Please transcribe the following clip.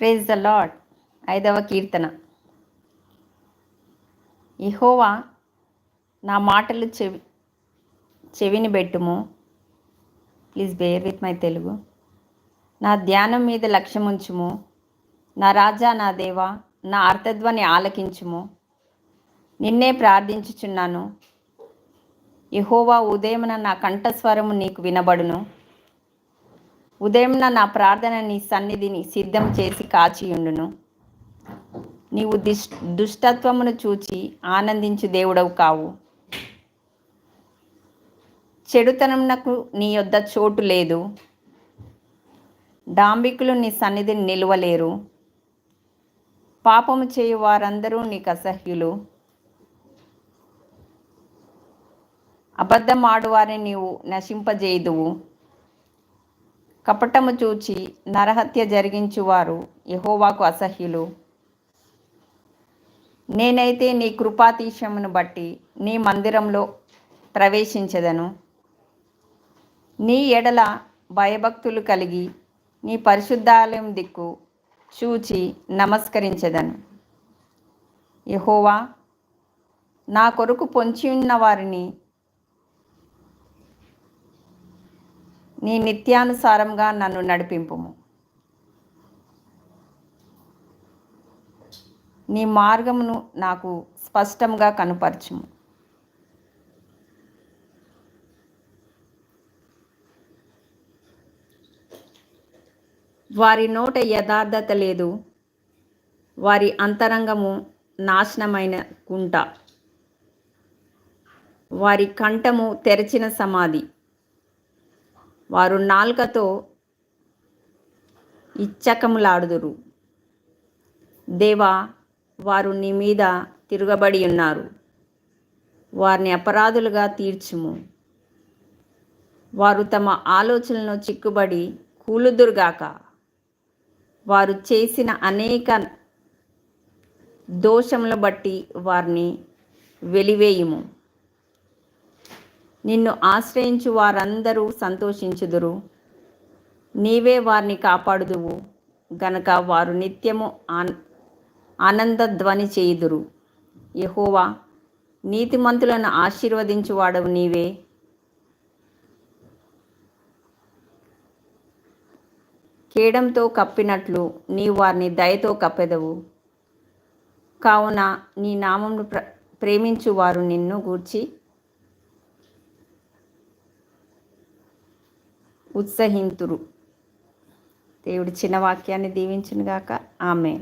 Praise the lord ఐదవ కీర్తన. ఇహోవా నా మాటలు చెవి చెవిని పెట్టుము. Please bear with my Telugu నా ధ్యానం మీద లక్ష్యం ఉంచుము నా రాజా నా దేవా నా అర్థధ్వని ఆలకించుము. నిన్నే ప్రార్థించుచున్నాను. యహోవా ఉదయమున నా కంఠస్వరము నీకు వినబడును. ఉదయం నా ప్రార్థన నీ సన్నిధిని సిద్ధం చేసి కాచియుండును. నీవు దిష్ దుష్టత్వమును చూచి ఆనందించు దేవుడవు కావు. చెడుతనమునకు నీ యొద్ద చోటు లేదు. డాంబికులు నీ సన్నిధిని నిలువలేరు. పాపము చేయు వారందరూ నీకు అసహ్యులు. అబద్ధం ఆడువారిని నీవు నశింపజేయుదువు. కపటము చూచి నరహత్య జరిగించువారు యహోవాకు అసహ్యులు. నేనైతే నీ కృపాతీశమును బట్టి నీ మందిరంలో ప్రవేశించదను. నీ ఎడల భయభక్తులు కలిగి నీ పరిశుద్ధాలయం దిక్కు చూచి నమస్కరించదను. యహోవా నా కొరకు పొంచి ఉన్న వారిని నీ నిత్యానుసారంగా నన్ను నడిపింపుము. నీ మార్గమును నాకు స్పష్టంగా కనుపరచుము. వారి నోట యథార్థత లేదు. వారి అంతరంగము నాశనమైన కుంట. వారి కంఠము తెరచిన సమాధి. వారు నాల్కతో ఇచ్చకములాడుదురు. దేవా వారు నీ మీద తిరగబడి ఉన్నారు. వారిని అపరాధులుగా తీర్చుము. వారు తమ ఆలోచనలను చిక్కుబడి కూలుదురుగాక. వారు చేసిన అనేక దోషములు బట్టి వారిని వెలివేయుము. నిన్ను ఆశ్రయించు వారందరూ సంతోషించుదురు. నీవే వారిని కాపాడుదువు. గనక వారు నిత్యము ఆన్ ఆనందధ్వని చేయుదురు. యహోవా నీతిమంతులను ఆశీర్వదించువాడవు నీవే. కేడంతో కప్పినట్లు నీ వారిని దయతో కప్పెదవు. కావున నీ నామమును ప్ర ప్రేమించు వారు నిన్ను గూర్చి ఉత్సహింతురు. దేవుడి చిన్న వాక్యాన్ని దీవించునుగాక. ఆమె